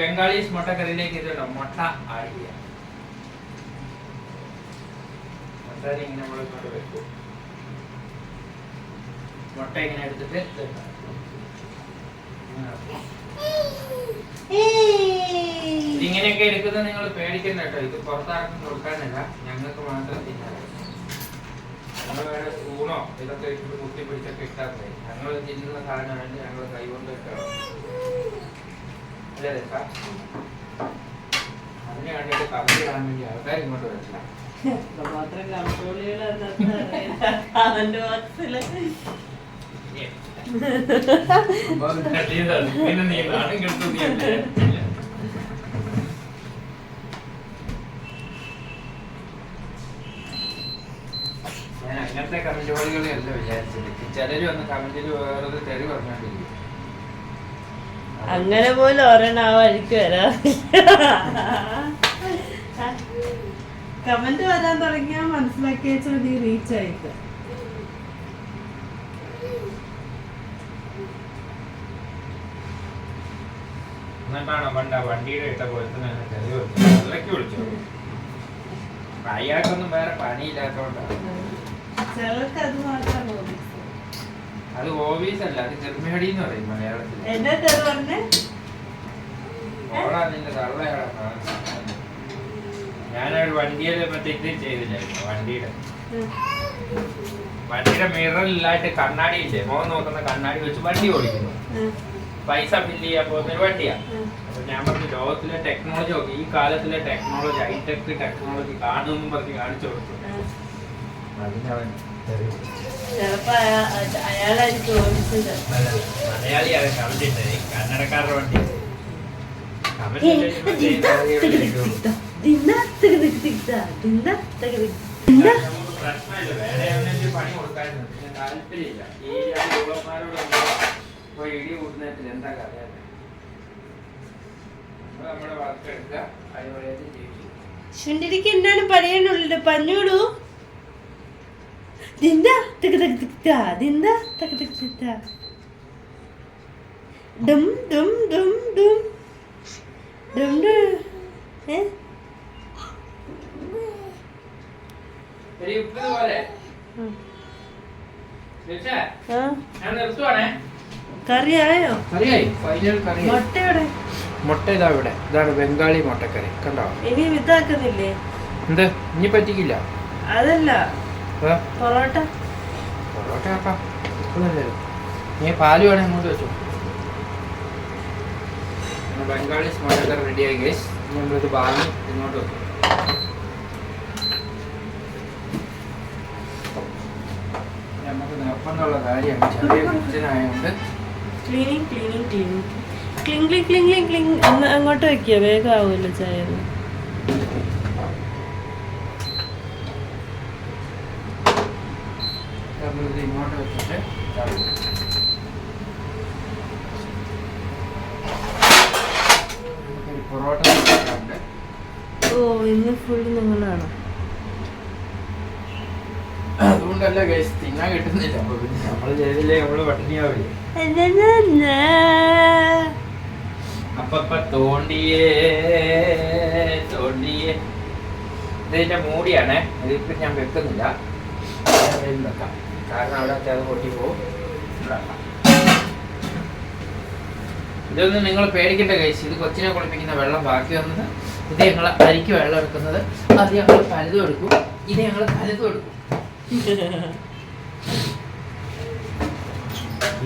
Bengalis മുട്ടക്കറിയിലേക്ക് ഇതുണ്ടോ? മുട്ട add ചെയ്യാം മുട്ട ഇങ്ങനെ നമ്മൾ ഇങ്ങോട്ട് വെക്കും? മുട്ട ഇങ്ങനെ എടുത്തിട്ട് ഇത് ഇങ്ങനെ ആക്കും. ഇതിങ്ങനെയൊക്കെ എടുക്കുന്നത് നിങ്ങൾ പേടിക്കണ്ട കേട്ടോ. ഇത് പുറത്താർക്കും കൊടുക്കാനല്ല ഞങ്ങൾക്ക് മാത്രം തിന്നാറ് സ്പൂണോ ഇതൊക്കെ ഇട്ട് കുത്തി പിടിച്ചൊക്കെ ഇട്ടാൽ മതി. ഞങ്ങൾ തിന്നുന്ന സാധനമാണ് ഞങ്ങൾ കൈകൊണ്ട് അതിന് വേണ്ടി ആൾക്കാർ ഇങ്ങോട്ട് വരില്ല അല്ലേ? ഞാൻ അങ്ങനത്തെ കമന്റ് ജോലികളെയല്ല വിചാരിച്ചത് ചിലര് വന്ന് കമന്റിൽ വേറെ തെറി പറഞ്ഞോണ്ടിരിക്കും. അങ്ങനെ പോലും ഒരെണ്ണം ആ വഴിക്ക് വരാ കമന്റ് വരാൻ തുടങ്ങിയാൽ മനസ്സിലാക്കി നീ റീച്ച് ആയിട്ട്. എന്നിട്ടാണോ പണ്ട് ആ വണ്ടിയുടെ ഇട്ട പോലത്തെ തന്നെ തെറി വിളിച്ചത്? അയാൾക്കൊന്നും വേറെ പണിയില്ലാത്തോണ്ടാണ് ചിലർക്ക് അത് മാത്രമാണ് hobbies. അത് ഓവീസ് അല്ല അത് ചെറുമേടി എന്ന് പറയും മലയാളത്തിൽ നിന്റെ തള്ളയാളാ ഞാനൊരു വണ്ടിയുടെ മറ്റേ ചെയ്തില്ലായിരുന്നു വണ്ടിയുടെ. വണ്ടിയുടെ മിററിലായിട്ട് കണ്ണാടി ഇല്ലേ? മോൻ നോക്കുന്ന കണ്ണാടി വെച്ച് വണ്ടി ഓടിക്കുന്നു. പൈസ ഫില്ല് ചെയ്യാൻ പോകുന്ന ഒരു വണ്ടിയാ. അപ്പൊ ഞാൻ പറഞ്ഞു ലോകത്തിലെ ടെക്നോളജി ഒക്കെ ഈ കാലത്തിലെ ടെക്നോളജി ഹൈടെക് ടെക്നോളജി കാണുമെന്നും പറഞ്ഞ് കാണിച്ചു കൊടുത്തു. അതിനവൻ തെറി. മലയാളിയാണ് കമന്റ് ഇട്ടത് വണ്ടി പ്രശ്നമില്ല. വേറെ എവിടെയെങ്കിലും പണി കൊടുക്കായിരുന്നു. പിന്നെ താല്പര്യമില്ല. ഈ ഇടി കൂട്ടുന്നതിൽ എന്താ കഥ? നമ്മുടെ വർക്ക് എടുക്കുക. ശുണ്ടിരിക്ക് എന്താണ് പറയാനുള്ളത് പറഞ്ഞോളൂ ദിന്താ തക തക തക താ Dinda, തക തക തക താ ഡും ഡും ഡും ഡും ഡും ഡും ഏ. കറിയായോ? മുട്ടയുടെ മുട്ട ഇതാ ഇവിടെ. ഇതാണ് ബംഗാളി മുട്ടക്കറി. കണ്ടോ? ഇനി ഇതാക്കുന്നില്ലേ എന്ത്? ഇനി പറ്റിക്കില്ല. അതല്ല? പൊറോട്ട. പൊറോട്ട അപ്പാ നീ പാൽ വേണേ ഇങ്ങോട്ട് വെച്ചു. ബംഗാളി ബംഗാളീസ് മുട്ടക്കറി റെഡിയായി ഗേസ് നമ്മളിത് വാങ്ങി ഇങ്ങോട്ട് വെക്കും. നമുക്ക് നിർബന്ധമുള്ള കാര്യമാണ് ചെറിയ കിച്ചനായതുകൊണ്ട് ക്ലീനിങ് ക്ലീനിങ് ക്ലീനിങ് ക്ലിങ് ക്ലിങ് ക്ലിങ് ക്ലിങ് ക്ലിങ് അങ്ങോട്ട് വെക്കുക വേഗം ആവുമല്ലോ ചായ ഒന്ന്. ഇങ്ങോട്ട് വെച്ചിട്ട്. പൊറോട്ട. ഓ ഇന്ന് ഫുൾ നിങ്ങളാണോ അതുകൊണ്ടല്ല ഗൈസ് തിന്നാൻ കിട്ടുന്നില്ല അപ്പൊ പിന്നെ നമ്മൾ ചെയ്തില്ലേ നമ്മൾ പട്ടിണിയാവില്ലേ അപ്പപ്പ തോണ്ടിയേ തോണ്ടിയേ ഇതിന്റെ മൂടിയാണ് ഇതിപ്പോ ഞാൻ വെക്കുന്നില്ല വെക്കാം കാരണം അവിടെ അത്യാവശ്യം അത് പൊട്ടി പോകും ഇവിടെ വെക്കാം. ഇതൊന്നും നിങ്ങൾ പേടിക്കേണ്ട കഴിച്ച് ഇത് കൊച്ചിനെ കുളിപ്പിക്കുന്ന വെള്ളം ബാക്കി വന്നത്. ഇത് ഞങ്ങൾ അരിക്ക് വെള്ളം എടുക്കുന്നത്. അത് ഞങ്ങൾ പലതും എടുക്കും. ഇത് ഞങ്ങൾ പലതും എടുക്കും.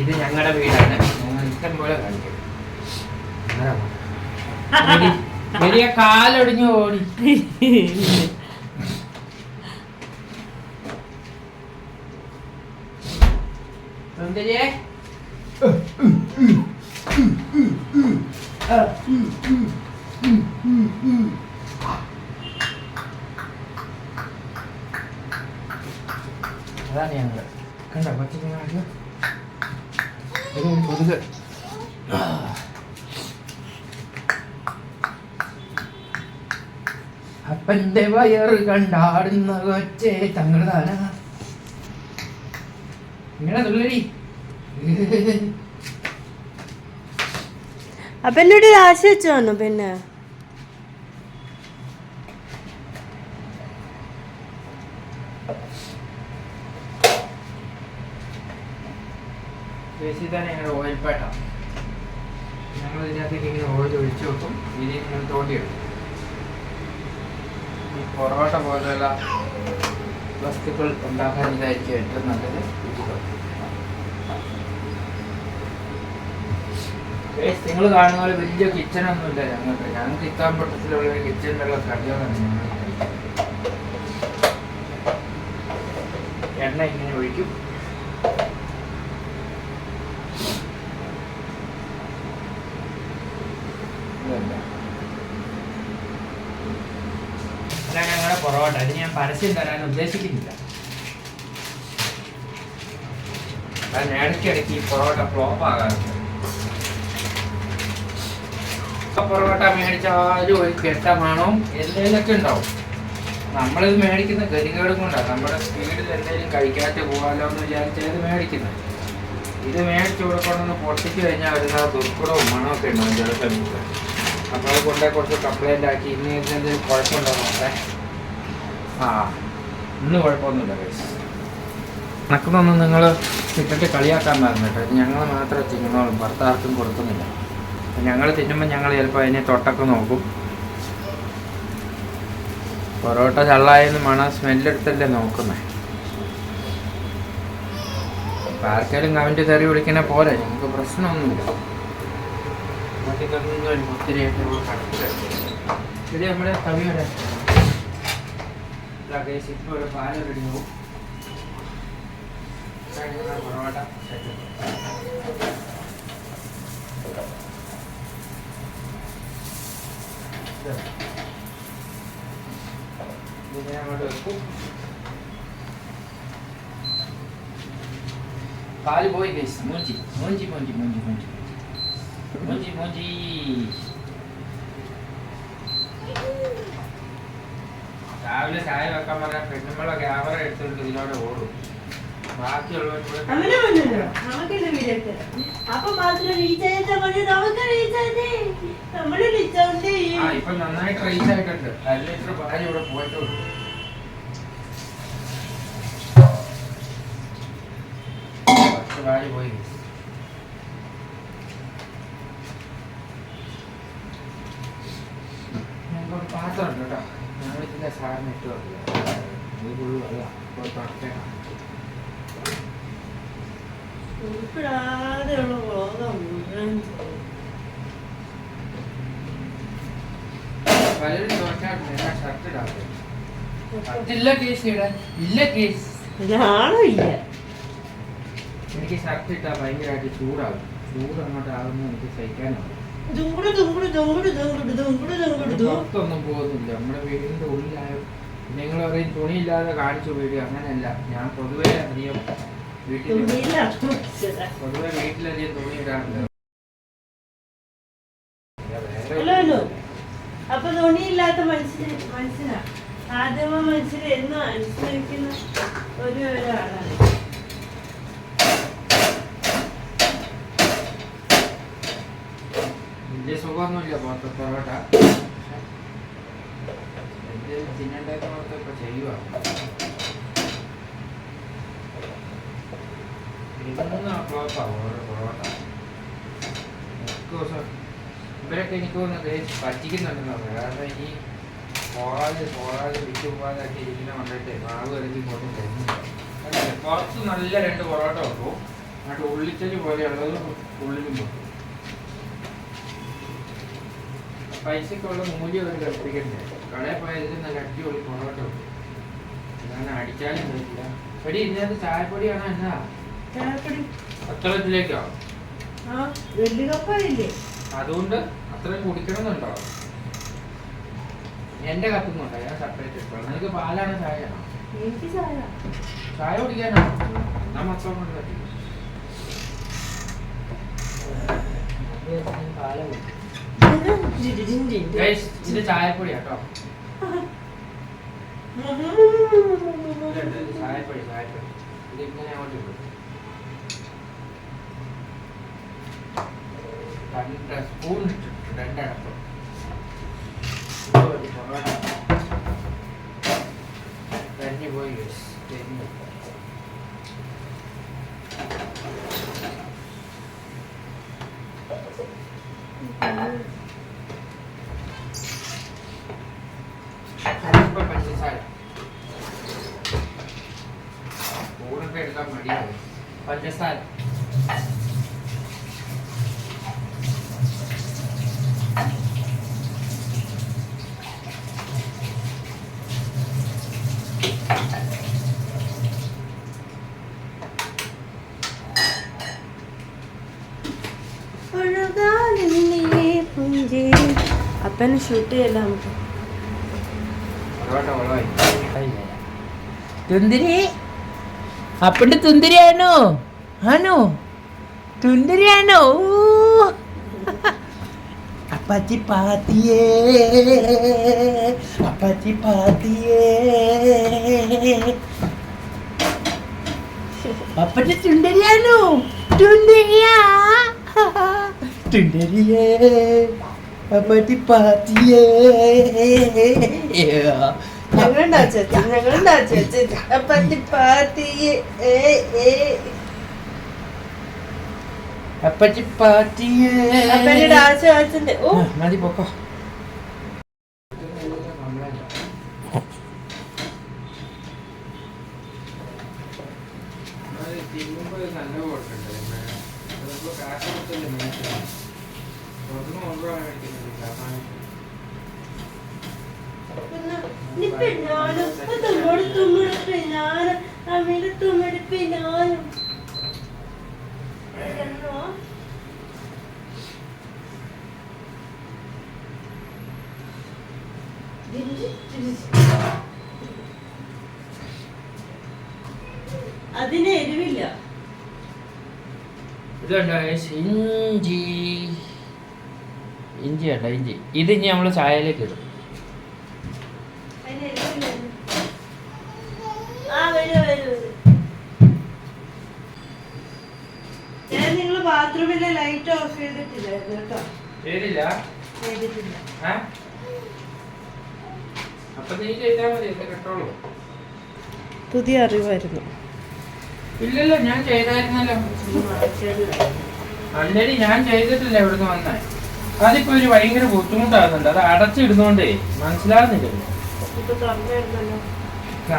ഇത് ഞങ്ങളുടെ വീടാണ്. ഞങ്ങൾ ഇഷ്ടം പോലെ കാണിക്കും. വലിയ കാലൊടിഞ്ഞു ഓടി സുന്ദരിയെ അതാണ് ഞങ്ങൾ. കണ്ടോ വയറ് കണ്ടാടുന്ന കൊച്ചേ തുള്ളരി അപ്പൊ എന്നോട് രാശി വെച്ചു വന്നു പിന്നെ? ചേച്ചി തന്നെ ഞങ്ങൾ ഓയിൽ പേട്ട ഞങ്ങൾ ഇതിനകത്തേക്ക് ഇങ്ങനെ ഓയിൽ ഒഴിച്ചു വെക്കും. ഇതിൽ ഇങ്ങനെ തോണ്ടിയെടുക്കും ഈ പൊറോട്ട പോലെയുള്ള വസ്തുക്കൾ ഉണ്ടാക്കാൻ ഇതായിരിക്കും ഏറ്റവും നല്ലത്. നിങ്ങൾ കാണുന്ന പോലെ വലിയ കിച്ചൺ ഒന്നും ഇല്ല ഞങ്ങൾക്ക്. ഞങ്ങൾക്ക് ഇത്താൻ പട്ടത്തിലുള്ള ഒരു കിച്ചണിലുള്ള ഞങ്ങൾ എണ്ണ ഇങ്ങനെ ഒഴിക്കും. പൊറോട്ട ഇത് ഞാൻ പരസ്യം തരാൻ ഉദ്ദേശിക്കുന്നില്ല. കാരണം ഇടയ്ക്കിടയ്ക്ക് ഈ പൊറോട്ട ഫ്ലോപ്പ് ആകാറുണ്ട് ആ പൊറോട്ട മേടിച്ചാലും ഒരു കെട്ട മണവും ഉണ്ടാവും. നമ്മളിത് മേടിക്കുന്ന ഗതികേടും കൊണ്ടാണ് നമ്മുടെ സ്പീഡിൽ എന്തെങ്കിലും കഴിക്കാത്ത പോകാലോ എന്ന് വിചാരിച്ചാൽ ഇത് മേടിക്കുന്നത്. ഇത് മേടിച്ച് കൊടുക്കണമെന്ന് പൊട്ടിച്ച് കഴിഞ്ഞാൽ വരുന്ന ദുർഗുണവും മണമൊക്കെ ഉണ്ടാവും ചില സമയത്ത് അപ്പോൾ അത് കൊണ്ടേ കുറച്ച് കംപ്ലൈന്റ് ആക്കി. ഇന്ന് എന്തെങ്കിലും കുഴപ്പമുണ്ടോ നോക്കേ ആ ഇന്ന് കുഴപ്പമൊന്നുമില്ല കേസ് കണക്കുന്നൊന്നും നിങ്ങൾ ഇട്ടിട്ട് കളിയാക്കാൻ പറഞ്ഞിട്ട് ഞങ്ങൾ മാത്രമേ തിന്നോളും. ഭർത്താർക്കും കൊടുക്കുന്നില്ല. ഞങ്ങൾ തിന്നുമ്പോൾ ഞങ്ങൾ ചിലപ്പോൾ അതിനെ തൊട്ടൊക്കെ നോക്കും. പൊറോട്ട ചള്ളായെന്ന് മണ സ്മെല്ലെടുത്തല്ലേ നോക്കുന്നേ? അപ്പം ആർക്കെങ്കിലും കമന്റ് തെറി വിളിക്കണ പോലെ ഞങ്ങൾക്ക് പ്രശ്നമൊന്നുമില്ല. ഒത്തിരി ഇത് നമ്മുടെ കവിയുടെ ഇപ്പോൾ ഒരു പാല പൊറോട്ട സെറ്റ് അങ്ങോട്ട് വെക്കും പാൽ പോയി ഗൈസ് മൂഞ്ചി മൂഞ്ചി മൂഞ്ചി മൂഞ്ചി മൂഞ്ചി മൂഞ്ചി മൂഞ്ചി രാവിലെ ചായ വെക്കാൻ പറഞ്ഞാൽ പെണ്ണുമ്പളെ ക്യാമറ എടുത്തിട്ട് ഇതിനോട് ഓടും. ബാക്കിയുള്ളവർ കൂടെ അങ്ങനെ വന്നല്ലോ നമുക്കിത് വീഡിയോ അപ്പൊ മാത്രം റീചാർജ് മതി നമുക്ക് റീചാർജ് നമ്മൾ റീചാർജ് ആ ഇപ്പൊ നന്നായിട്ട് റീച്ച് ആയിട്ടുണ്ട് അര ലിറ്റർ പാൽ ഇവിടെ പോയിട്ടുണ്ട് പോയി. ഞങ്ങൾക്ക് ഒരു പാത്രം കേട്ടോ. സാധനം ഇട്ട് വെക്കുക ഇത് ഫുള്ള് ഉൾപ്പെടാതെയുള്ള മുഴുവൻ. പലരും ചോദിച്ചാട്ടുണ്ട് ഞാൻ ഷർട്ട് കേസ് ഇടാൻ ഇല്ല കേസ്. ഞാനും ഇല്ല. എനിക്ക് ഷർട്ട് ഇട്ടാൽ ഭയങ്കരമായിട്ട് ചൂടാകും. ചൂട് അങ്ങോട്ട് ആകുമ്പോൾ എനിക്ക് സഹിക്കാനാവും. പുറത്തൊന്നും പോകുന്നില്ല. നമ്മുടെ വീടിന്റെ ഉള്ളിലായ നിങ്ങൾ പറയും തുണിയില്ലാതെ കാണിച്ചു വീട് അങ്ങനെയല്ല. ഞാൻ പൊതുവേ അധികം വീട്ടിൽ. പൊതുവെ വീട്ടിലധികം തുണി ഇടാറില്ല. ഓർത്ത് പൊറോട്ട. ഇവരൊക്കെ എനിക്ക് തോന്നുന്നത് പറ്റിക്കുന്നുണ്ടെന്ന് കാരണം ഈ പോകാതെ പോകാതെ വിറ്റ് പോകാതെ ഒക്കെ ഇരിക്കുന്ന കണ്ടിട്ട് മാവ് തരുന്നില്ല കണ്ടില്ലേ? പുറത്ത് നല്ല രണ്ട് പൊറോട്ട വെക്കും. എന്നിട്ട് ഉള്ളിച്ചൽ പോലെയുള്ളത് ഉള്ളിലും വെക്കും. പൈസക്കുള്ള മൂല്യം ഒരു കൽപ്പിക്കണ്ടേ? കടയിൽ പോയതിൽ നല്ല അടിപൊളി പൊറോട്ട അതാണ് അടിച്ചാലും പറ്റില്ല ഇന്നത്തെ ഇതിനകത്ത് ചായപ്പൊടിയാണോ എന്നാ? ചായപ്പൊടി. അത്രത്തിലേക്കോ ആ വലിയ കപ്പയില്ലേ അതുകൊണ്ട് അത്രയും കുടിക്കണമെന്നുണ്ടോ? എന്റെ കത്തുന്നുണ്ടോ ഞാൻ സെപ്പറേറ്റ് എടുത്തോളാം നിനക്ക് പാലാണ് ചായയാണോ ചായ. ചായ കുടിക്കാനോ? ഞാൻ മൊത്തം കൊണ്ട് പറ്റി പാല കുടിക്കും. ഇത് ചായപ്പൊടി കേട്ടോ ചായപ്പൊടി ചായപ്പൊടി. ഇത് ഇങ്ങനെ അങ്ങോട്ട് ഇടും. രണ്ട് സ്പൂൺ ഇട്ടിട്ട് രണ്ടടപ്പം ഒരു പൊറോട്ട തന്നെ പോയി guys. തെന്നി. അല്പം പഞ്ചസാര സ്പൂണൊക്കെ എടുക്കാൻ മടിയാവും. പഞ്ചസാര. അപ്പനെ ഷൂട്ട് ചെയ്യല്ല നമുക്ക്? പൊറോട്ട അപ്പന്റെ തുന്തിരിയാണോ ആണോ? തുന്തിരിയാണോ അപ്പാച്ചി പാത്തിയേ. അപ്പാച്ചി പാത്തിയേ. അപ്പന്റെ തുണ്ടരിയാണോ തുണ്ടരിയാ തുണ്ടരിയേ അപ്പാച്ചി പാത്തിയേ. അപ്പച്ചി പാത്തിയേ ഓ. മതി പൊക്കോ. തുമ്മോട് പിന്നാലും എന്നോ? അതിന് എരിവില്ല? ഇഞ്ചി ഇഞ്ചി ഇഞ്ചി. ഇത് ഇനി നമ്മൾ ചായയിലേക്ക് ഇടും അതിന് എരിവില്ല ആ വരൂ വരൂ വരൂ ഞാൻ നിങ്ങൾ ബാത്റൂമിലെ ലൈറ്റ് ഓഫ് ചെയ്തിട്ടില്ലായിരുന്നു കേട്ടോ. ചെയ്തില്ല? ചെയ്തിട്ടില്ല? അപ്പൊ നീ ചെയ്താൽ മതി കേട്ടോളൂ. പുതിയ അറിവായിരുന്നു. ഇല്ലല്ലോ ഞാൻ ചെയ്തായിരുന്നല്ലോ. അല്ലടി ഞാൻ ചെയ്തിട്ടില്ല ഇവിടുന്ന് വന്നേ. അതിപ്പോ ഒരു ഭയങ്കര ബുദ്ധിമുട്ടാകുന്നുണ്ട്. അത് അടച്ചിടുന്നോണ്ടേ മനസ്സിലാകുന്നില്ലല്ലോ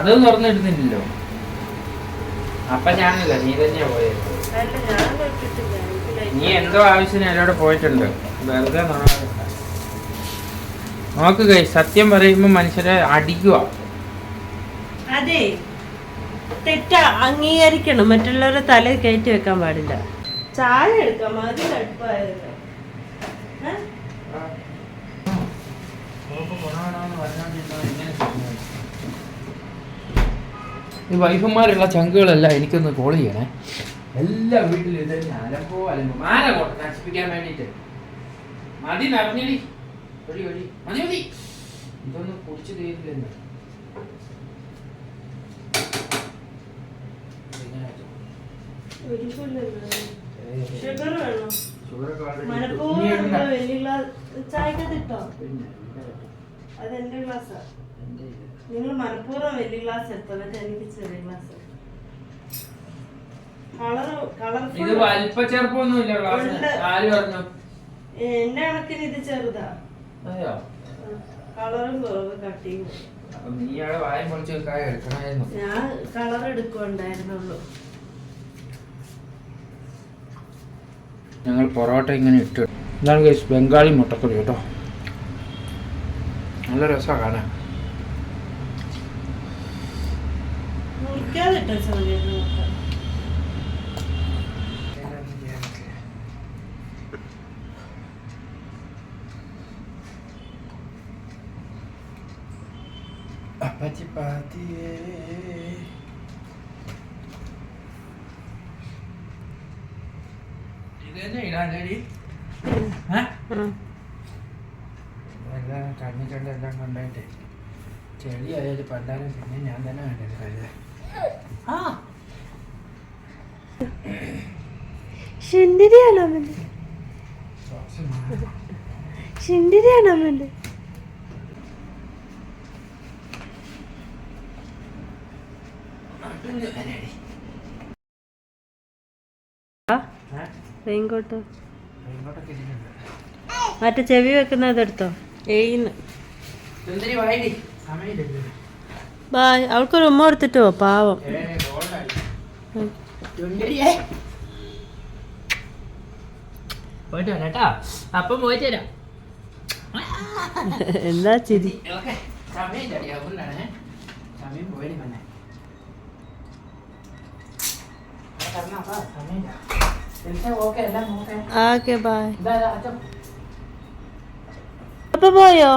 അത് തുറന്നിടുന്നില്ലല്ലോ. അപ്പൊ ഞാനല്ല നീ തന്നെയാ പോയത്. നീ എന്തോ ആവശ്യത്തിന് എന്നോട് പോയിട്ടുണ്ട്. വെറുതെ നോക്കുക പറയണ്ട. നോക്ക് കൈ സത്യം പറയുമ്പോ മനുഷ്യരെ അടിക്കുക അതെ. തെറ്റ അംഗീകരിക്കണം. മറ്റുള്ളവരെ തല കയറ്റി വെക്കാൻ പാടില്ല. ചായ എടുക്കാം ഏ? ഈ വൈഫന്മാരുള്ള ചങ്കുകളല്ല എനിക്കൊന്ന് കോൾ ചെയ്യണേ. എല്ലാ വീട്ടിലും ഇത് തന്നെ. അലമ്പോ അലമ്പോ മാല കോട്ടെ നശിപ്പിക്കാൻ വേണ്ടിട്ട് മതി നിറഞ്ഞടി ഒഴി ഒഴി. മതി മതി. ഇതൊന്നും കുടിച്ചു തീരില്ലെന്ന്. നിങ്ങൾ മനഃപൂർവം വലിയ ഗ്ലാസ് എടുത്തോ എന്നിട്ട് എനിക്ക് ചെറിയ ഗ്ലാസ് ഇത് കളർഫുൾ വലിപ്പ ചെറുപ്പമൊന്നുമില്ല ക്ലാസ്. ആര് പറഞ്ഞു? എന്റെ കണക്കിന് ഇത് ചെറുതാ. അതെയോ? കളറും കുറവ് കട്ടിയും നീ അവിടെ വായം പൊളിച്ച് എടുക്കണമായിരുന്നു. ഞാൻ കളർ എടുക്കുണ്ടായിരുന്നുള്ളൂ ഞങ്ങൾ പൊറോട്ട ഇങ്ങനെ ഇട്ടു. ഇതാണ് കേസ് ബംഗാളി മുട്ടക്കറി കേട്ടോ. നല്ല രസമാണ് കാണാൻ. മുറിക്കാതെ ഇട്ടോ അപ്പച്ചി പാത്തിയേ ഇത് തന്നെ ഇടാനടി എല്ലാം കൊണ്ടായിട്ട് ചെളി ആയാലും പണ്ടാലും പിന്നെ ഞാൻ തന്നെ വേണ്ടത് കഴുതാൻ ആ. ശുന്ദരിയാണോ റെയിൻകോട്ട്. മറ്റേ ചെവി വെക്കുന്നത് എടുത്തോ സമയമില്ലല്ലോ ബായ്. അവൾക്കൊരു ഉമ്മ കൊടുത്തിട്ടോ പാവം. പോയിട്ട് വരാം കേട്ടോ. അപ്പം പോയിട്ട് വരാം. എന്താ ചിരി? സമയം പോയി വന്നെ ഓക്കെ അച്ഛൻ അപ്പൊ പോയോ